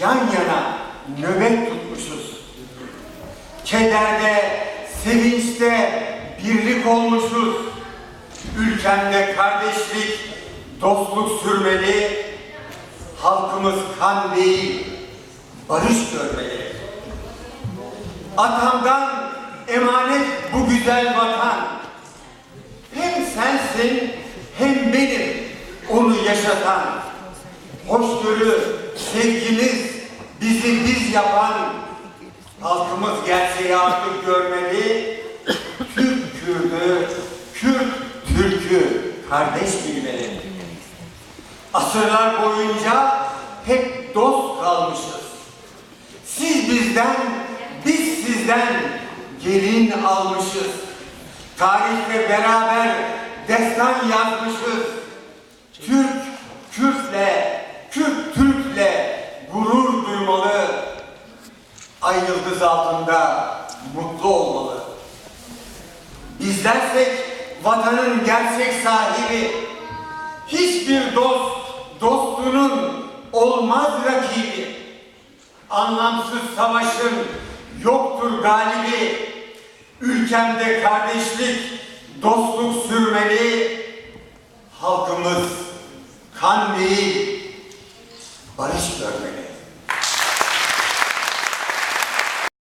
yan yana nöbet tutmuşuz. Kederde, sevinçte birlik olmuşuz. Ülkemde kardeşlik, dostluk sürmeli. Halkımız kan değil, barış görmeli. Atamdan emanet bu güzel vatan. Hem sensin hem benim onu yaşatan. Hoşgörü, sevgimiz bizi biz yapan halkımız gerçeği artık görmeli. Türk Kürdü, Kürt Türk'ü kardeş bilmeli. Asırlar boyunca hep dost kalmışız. Siz bizden, biz sizden gelin almışız. Tarihle beraber destan yazmışız. Ay yıldız altında mutlu olmalı. Bizlersek vatanın gerçek sahibi, hiçbir dost dostunun olmaz rakibi. Anlamsız savaşın yoktur galibi. Ülkemde kardeşlik, dostluk sürmeli. Halkımız kan değil, barış görmeli.